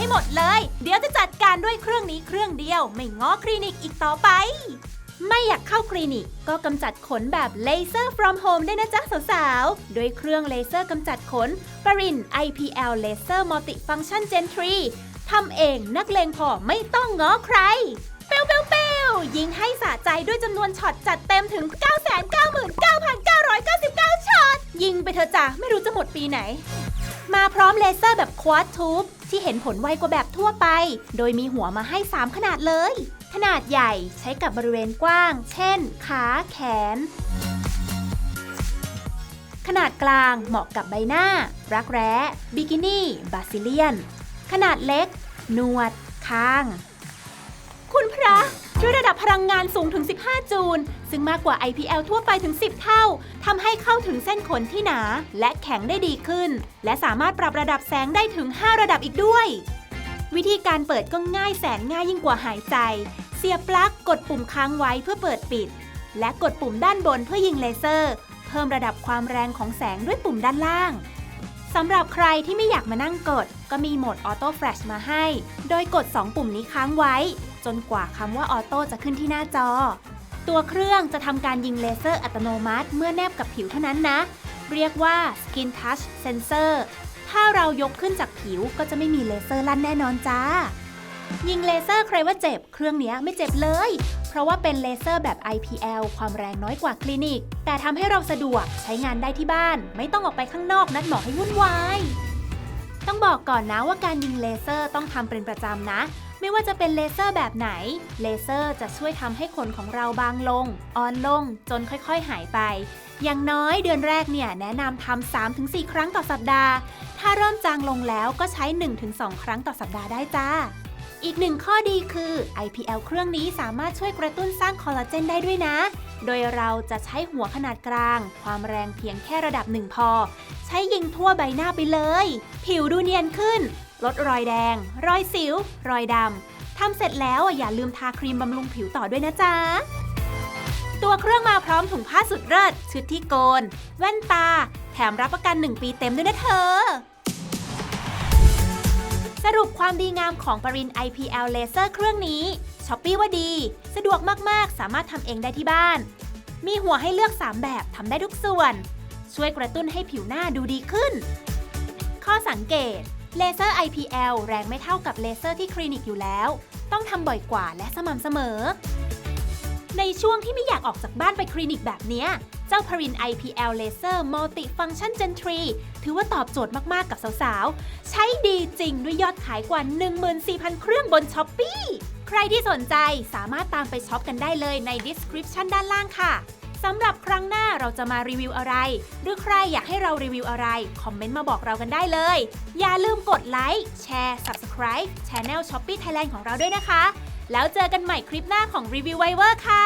ให้หมดเลย เดี๋ยวจะจัดการด้วยเครื่องนี้เครื่องเดียว ไม่ง้อคลินิกอีกต่อไป ไม่อยากเข้าคลินิก ก็กำจัดขนแบบเลเซอร์ from home ได้นะจ๊ะสาวๆ ด้วยเครื่องเลเซอร์กำจัดขนปริน IPL Laser Multifunction Gen 3ทำเองนักเลงพอไม่ต้องง้อใคร เปลวเปลวเปลวยิงให้สะใจด้วยจำนวนช็อตจัดเต็มถึง 999,999 ช็อต ยิงไปเถอะจ้ะไม่รู้จะหมดปีไหน มาพร้อมเลเซอร์แบบควอ d ทูบ ที่เห็นผลไวกว่าแบบทั่วไป โดยมีหัวมาให้ 3 ขนาดเลย ขนาดใหญ่ใช้กับบริเวณกว้าง เช่น ขาแขน ขนาดกลางเหมาะกับใบหน้า รักแร้ บิกินี่ บาซิเลียน ขนาดเล็ก หนวด คาง คุณพระ ด้วยระดับพลังงานสูงถึง 15 จูล ซึ่งมากกว่า IPL ทั่วไปถึง 10 เท่า ทำให้เข้าถึงเส้นขนที่หนา และแข็งได้ดีขึ้น และสามารถปรับระดับแสงได้ถึง 5 ระดับอีกด้วย วิธีการเปิดก็ง่ายแสนง่ายยิ่งกว่าหายใจ เสียบปลั๊กกดปุ่มค้างไว้เพื่อเปิดปิด และกดปุ่มด้านบนเพื่อยิงเลเซอร์ เพิ่มระดับความแรงของแสงด้วยปุ่มด้านล่างสำหรับใครที่ไม่อยากมานั่งกด ก็มีโหมดออโต้แฟลชมาให้ โดยกด 2 ปุ่มนี้ค้างไว้ จนกว่าคำว่าออโต้จะขึ้นที่หน้าจอ ตัวเครื่องจะทำการยิงเลเซอร์อัตโนมัติเมื่อแนบกับผิวเท่านั้นนะ เรียกว่า Skin Touch Sensor ถ้าเรายกขึ้นจากผิวก็จะไม่มีเลเซอร์ลั่นแน่นอนจ้า ยิงเลเซอร์ใครว่าเจ็บ เครื่องนี้ไม่เจ็บเลย เพราะว่าเป็นเลเซอร์แบบ IPL ความแรงน้อยกว่าคลินิก แต่ทำให้เราสะดวกใช้งานได้ที่บ้าน ไม่ต้องออกไปข้างนอกนัดหมอให้วุ่นวาย ต้องบอกก่อนนะว่าการยิงเลเซอร์ต้องทำเป็นประจำนะ ไม่ว่าจะเป็นเลเซอร์แบบไหน เลเซอร์จะช่วยทำให้ขนของเราบางลง อ่อนลง จนค่อยๆหายไป อย่างน้อยเดือนแรกเนี่ยแนะนำทำ 3-4 ครั้งต่อสัปดาห์ ถ้าเริ่มจางลงแล้วก็ใช้ 1-2 ครั้งต่อสัปดาห์ได้จ้าอีกหนึ่งข้อดีคือ IPL เครื่องนี้สามารถช่วยกระตุ้นสร้างคอลลาเจนได้ด้วยนะ โดยเราจะใช้หัวขนาดกลาง ความแรงเพียงแค่ระดับหนึ่งพอ ช้ยิงทั่วใบหน้าไปเลย ผิวดูเนียนขึ้น ลดรอยแดง รอยสิว รอยดำทำเสร็จแล้วอย่าลืมทาครีมบำรุงผิวต่อด้วยนะจ๊ะตัวเครื่องมาพร้อมถุงผ้าสุดเลิศชุดที่โกน แว่นตา แถมรับประกัน 1 ปีเต็มด้วยนะเธอ สรุปความดีงามของปริน IPL Laser เครื่องนี้ช้อปปี้ว่าดี สะดวกมาก ๆ สามารถทำเองได้ที่บ้าน มีหัวให้เลือก 3 แบบทำได้ทุกส่วน ช่วยกระตุ้นให้ผิวหน้าดูดีขึ้น ข้อสังเกต เลเซอร์ IPL แรงไม่เท่ากับเลเซอร์ที่คลินิกอยู่แล้ว ต้องทำบ่อยกว่าและสม่ำเสมอ ในช่วงที่ไม่อยากออกจากบ้านไปคลินิกแบบเนี้ย เจ้าพริน IPL Laser Multifunction Gen 3 ถือว่าตอบโจทย์มาก ๆ กับสาว ๆ ใช้ดีจริงด้วยยอดขายกว่า 14,000 เครื่องบน s h อ p e e ใครที่สนใจสามารถตามไปช็อปกันได้เลยใน description ด้านล่างค่ะ สำหรับครั้งหน้าเราจะมารีวิวอะไร หรือใครอยากให้เรารีวิวอะไร คอมเมนต์มาบอกเรากันได้เลย อย่าลืมกดไลค์แชร์ subscribe Channel Shopee Thailand ของเราด้วยนะคะ แล้วเจอกันใหม่คลิปหน้าของรีวิวไวเวอร์ค่ะ